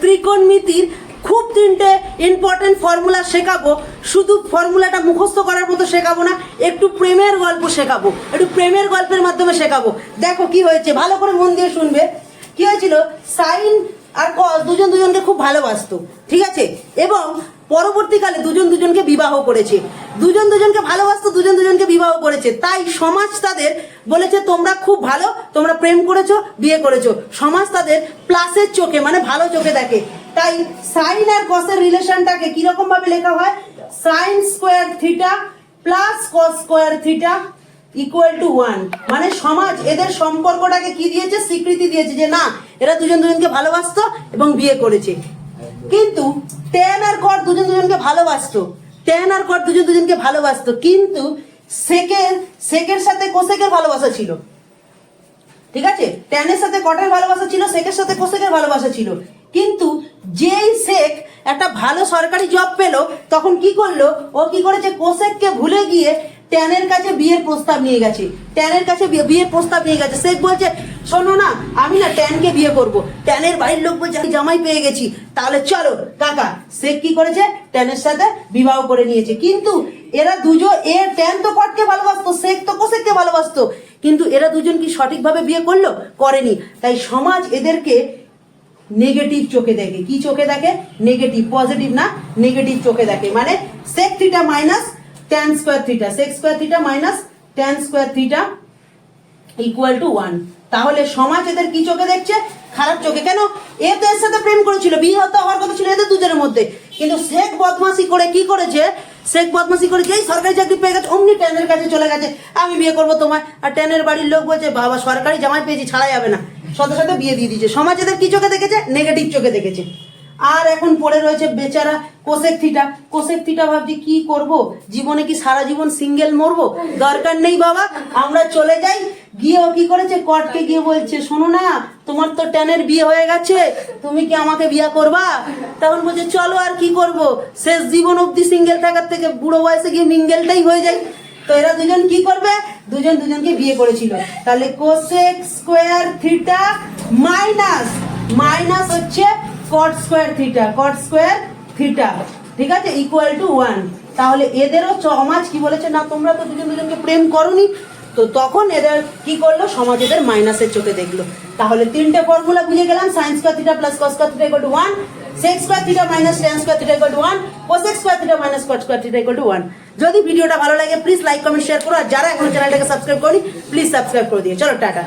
ত্রিকোণমিতির খুব তিনটে important formula শেখাবো। শুধু ফর্মুলাটা মুখস্থ করার মতো শেখাবো না, একটু প্রেমের গল্প শেখাবো, একটু প্রেমের গল্পের মাধ্যমে শেখাবো। দেখো কি হয়েছে, ভালো করে মন দিয়ে শুনবে। কি হয়েছিল? সাইন আর দুজন দুজনকে খুব ভালোবাসতো, ঠিক আছে? এবং পরবর্তীকালে দুজন দুজনকে বিবাহ করেছে। দুজন দুজনকে ভালোবাসতো, দুজন দুজনকে বিবাহ করেছে। তাই সমাজ তাদের বলেছে, তোমরা খুব ভালো, তোমরা প্রেম করেছ, বিয়ে করেছ। সমাজ তাদের প্লাসের চোখে মানে ভালো চোখে দেখে। তাই সাইন আর কসের রিলেশনটাকে কীরকম ভাবে লেখা হয়? Sine square theta plus cos square theta. Equal to one মানে সমাজ, এদের সম্পর্কটাকে কি দিয়েছে? স্বীকৃতি দিয়েছে যে না, এরা দুজন দুজনকে ভালোবাসতো এবং বিয়ে করেছে। কিন্তু টেন আর কর দুজন দুজনকে ভালোবাসতো। টেন আর কর দুজন দুজনকে ভালোবাসতো। কিন্তু সেকের সেকের সাথে কোসেকের ভালোবাসা ছিল। ঠিক আছে? ট্যানের সাথে কটের ভালোবাসা ছিল শেখের সাথে কোসেকের ভালোবাসা ছিল। কিন্তু যেই শেখ একটা ভালো সরকারি জব পেল, তখন কি করল? ও কি করেছে? কোসেককে ভুলে গিয়ে ট্যানের কাছে বিয়ের প্রস্তাব নিয়ে গেছে। ট্যানের কাছে বিয়ে- বিয়ের প্রস্তাব নিয়ে গেছে। শেখ বলছে, শোনো না, আমি না ট্যানকে বিয়ে করব। ট্যানের বাড়ির লোক বলছে, আমি জামাই পেয়ে গেছি। তাহলে চলো, কাকা, শেখ কি করেছে? ট্যানের সাথে বিবাহ করে নিয়েছে। কিন্তু এরা দুজন এ ট্যান তো কটকে ভালোবাসতো, শেখ তো কোসেককে ভালোবাসতো। কিন্তু এরা দুজন কি সঠিকভাবে বিয়ে করল? করেনি। তাই সমাজ এদেরকে নেগেটিভ চোখে দেখে। কি চোখে দেখে? নেগেটিভ পজিটিভ না নেগেটিভ চোখে দেখে। মানে sec theta minus tan square theta sec square theta minus tan square theta equal to one তাহলে সমাজ এদের কি চোখে দেখছে? খারাপ চোখে। কেন? এ তো এর সাথে প্রেম করেছিল বিয়ে হতে হওয়ার কথা ছিল এদের দুজনের মধ্যে। কিন্তু শেখ বদমাসি করে কি করেছে? শেখ বদমাসি করে যেই সরকারি চাকরি পেয়ে গেছে, অমনি ট্যানের কাছে চলে গেছে। আমি বিয়ে করব তোমায়। আর ট্যানের বাড়ির লোক বলছে, বাবা, সরকারি জামাই পেয়েছি, ছাড়া যাবে না। সাথে সাথে বিয়ে দিয়ে দিয়েছে। সমাজ এদের কি চোখে দেখেছে? নেগেটিভ চোখে দেখেছে। আর এখন পড়ে রয়েছে বেচারা কোসেক থিটা। কোসেক থিটা ভাবছি কি করব? জীবনে কি সারা জীবন সিঙ্গেল মরবো? দরকার নেই বাবা, আমরা চলে যাই। গিয়ে ও কি করেছে? কটকে গিয়ে বলছে, শোনো না, তোমার তো ট্যানের বিয়ে হয়ে গেছে, তুমি কি আমাকে বিয়ে করবা? তখন বলছে, চলো আর কি করব? শেষ জীবন অবধি সিঙ্গেল থাকার থেকে বুড়ো বয়সে গিয়ে মিঙ্গেলটাই হয়ে যায় তো এরা দুজন কি করবে? দুজন দুজনকে বিয়ে করেছিল। তাহলে cosec square theta minus minus হচ্ছে cot square theta cot square theta ঠিক আছে? ইকুয়াল টু ওয়ান তাহলে এদেরও সমাজ কি বলেছে? না, তোমরা তো দুজন দুজনকে প্রেম করনি। তো তখন এদের কি করল? সমাজ এদের মাইনাসের চোখে দেখল। তাহলে তিনটে ফর্মুলা বুঝে গেলাম। Sines square theta plus cos square theta equal to one secs square theta minus tan square theta equal to one cosec square theta minus cot square theta equal to one যদি ভিডিওটা ভালো লাগে please like comment share করো। আর যারা এখন চ্যানেলটাকে subscribe করি please subscribe করে দিও। চলো, টাটা।